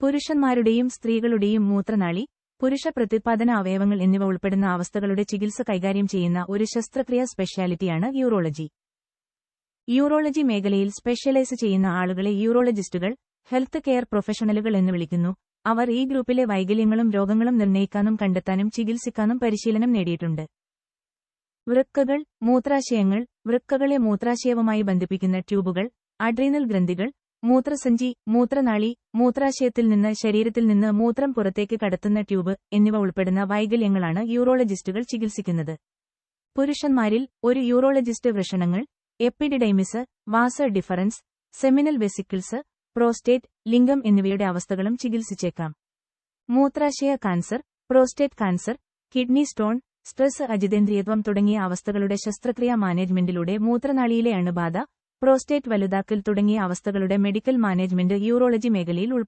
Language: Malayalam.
പുരുഷന്മാരുടെയും സ്ത്രീകളുടെയും മൂത്രനാളി പുരുഷ പ്രത്യുത്പാദന അവയവങ്ങൾ എന്നിവ ഉൾപ്പെടുന്ന അവസ്ഥകളുടെ ചികിത്സ കൈകാര്യം ചെയ്യുന്ന ഒരു ശസ്ത്രക്രിയാ സ്പെഷ്യാലിറ്റിയാണ് യൂറോളജി. യൂറോളജി മേഖലയിൽ സ്പെഷ്യലൈസ് ചെയ്യുന്ന ആളുകളെ യൂറോളജിസ്റ്റുകൾ ഹെൽത്ത് കെയർ പ്രൊഫഷണലുകൾ എന്ന് വിളിക്കുന്നു. അവർ ഈ ഗ്രൂപ്പിലെ വൈകല്യങ്ങളും രോഗങ്ങളും നിർണയിക്കാനും കണ്ടെത്താനും ചികിത്സിക്കാനും പരിശീലനം നേടിയിട്ടുണ്ട്. വൃക്കകൾ മൂത്രാശയങ്ങൾ വൃക്കകളെ മൂത്രാശയവുമായി ബന്ധിപ്പിക്കുന്ന ട്യൂബുകൾ അഡ്രീനൽ ഗ്രന്ഥികൾ മൂത്രസഞ്ചി മൂത്രനാളി മൂത്രാശയത്തിൽ നിന്ന് ശരീരത്തിൽ നിന്ന് മൂത്രം പുറത്തേക്ക് കടത്തുന്ന ട്യൂബ് എന്നിവ ഉൾപ്പെടുന്ന വൈകല്യങ്ങളാണ് യൂറോളജിസ്റ്റുകൾ ചികിത്സിക്കുന്നത്. പുരുഷന്മാരിൽ ഒരു urologist വൃഷണങ്ങൾ epididymis vas deferens seminal vesicles prostate ലിംഗം എന്നിവയുടെ അവസ്ഥകളും ചികിത്സിച്ചേക്കാം. മൂത്രാശയ cancer prostate cancer kidney stone stress അജിതേന്ദ്രിയത്വം തുടങ്ങിയ അവസ്ഥകളുടെ ശസ്ത്രക്രിയാ മാനേജ്മെന്റിലൂടെ മൂത്രനാളിയിലെ അണുബാധ പ്രോസ്റ്റേറ്റ് വലുതാക്കൽ തുടങ്ങിയ അവസ്ഥകളുടെ മെഡിക്കൽ മാനേജ്മെന്റ് യൂറോളജി മേഖലയിൽ ഉൾപ്പെടുന്നു